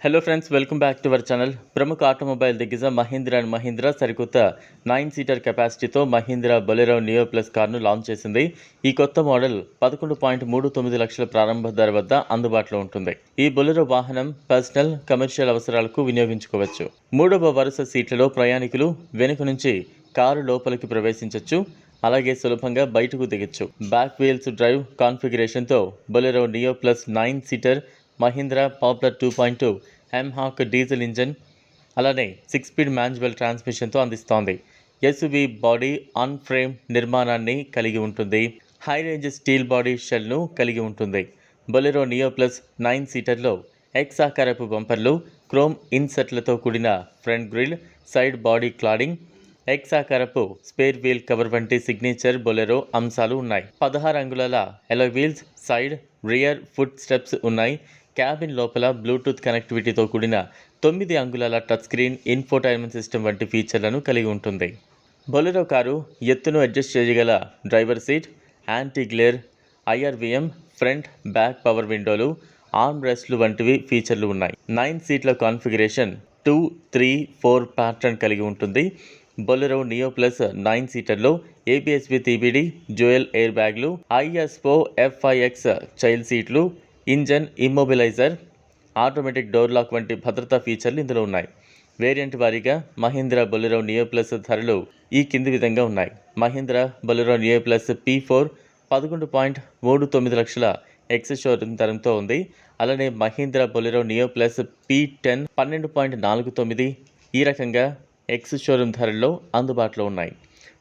Hello friends welcome back to our channel ప్రముఖ automobile దిగ్గజ Mahindra and Mahindra సరికొత్త నైన్ సీటర్ కెపాసిటీతో మహీంద్రా బొలెరో నియో ప్లస్ కార్ను లాంచ్ చేసింది. ఈ కొత్త మోడల్ పదకొండు పాయింట్ మూడు తొమ్మిది లక్షల ప్రారంభ ధర వద్ద అందుబాటులో ఉంటుంది. ఈ బొలెరో వాహనం పర్సనల్ కమర్షియల్ అవసరాలకు వినియోగించుకోవచ్చు. మూడవ వరుస సీట్లలో ప్రయాణికులు వెనుక నుంచి కారు లోపలికి ప్రవేశించవచ్చు అలాగే సులభంగా బయటకు దిగచ్చు. Back wheels drive కాన్ఫిగరేషన్తో Bolero Neo plus nine seater Mahindra popular two point two mHawk diesel engine అలానే సిక్స్ స్పీడ్ మాన్యువల్ ట్రాన్స్మిషన్తో అందిస్తోంది. ఎస్యువి బాడీ ఆన్ ఫ్రేమ్ నిర్మాణాన్ని కలిగి ఉంటుంది. హై రేంజ్ స్టీల్ బాడీ షెల్ను కలిగి ఉంటుంది. బొలెరో నియో ప్లస్ నైన్ సీటర్లో ఎక్స్ ఆకారపు బంపర్లు క్రోమ్ ఇన్సెట్లతో కూడిన front grille side body cladding X ఆకారపు స్పేర్ వీల్ కవర్ వంటి సిగ్నేచర్ బొలెరో అంశాలు ఉన్నాయి. పదహారు అంగుళాల alloy wheels side rear foot steps ఉన్నాయి. క్యాబిన్ లోపల బ్లూటూత్ కనెక్టివిటీతో కూడిన తొమ్మిది అంగుళాల టచ్ స్క్రీన్ ఇన్ఫోటైన్మెంట్ సిస్టమ్ వంటి ఫీచర్లను కలిగి ఉంటుంది. బొలెరో కారు ఎత్తును అడ్జస్ట్ చేయగల driver seat anti glare IRVM front back power విండోలు arm రెస్ట్లు వంటివి ఫీచర్లు ఉన్నాయి. నైన్ సీట్ల configuration two three four pattern కలిగి ఉంటుంది. బొలెరో నియో ప్లస్ నైన్ సీటర్లో ఏపీఎస్బి టీబీడీ జ్యువెల్ ఎయిర్ బ్యాగ్లు ఐఎస్ఓ ఎఫ్ఐఎక్స్ చైల్డ్ సీట్లు engine immobiliser automatic door lock వంటి భద్రతా ఫీచర్లు ఇందులో ఉన్నాయి. వేరియంట్ వారీగా మహీంద్రా బొలెరో నియో ప్లస్ ధరలు ఈ కింది విధంగా ఉన్నాయి. Mahindra Bolero Neo plus P four పదకొండు పాయింట్ మూడు తొమ్మిది లక్షల ఎక్స్ షోరూమ్ ధరంతో ఉంది. అలానే Mahindra Bolero Neo plus P ten పన్నెండు పాయింట్ నాలుగు తొమ్మిది ఈ రకంగా ఎక్స్ షోరూమ్ ధరల్లో అందుబాటులో ఉన్నాయి.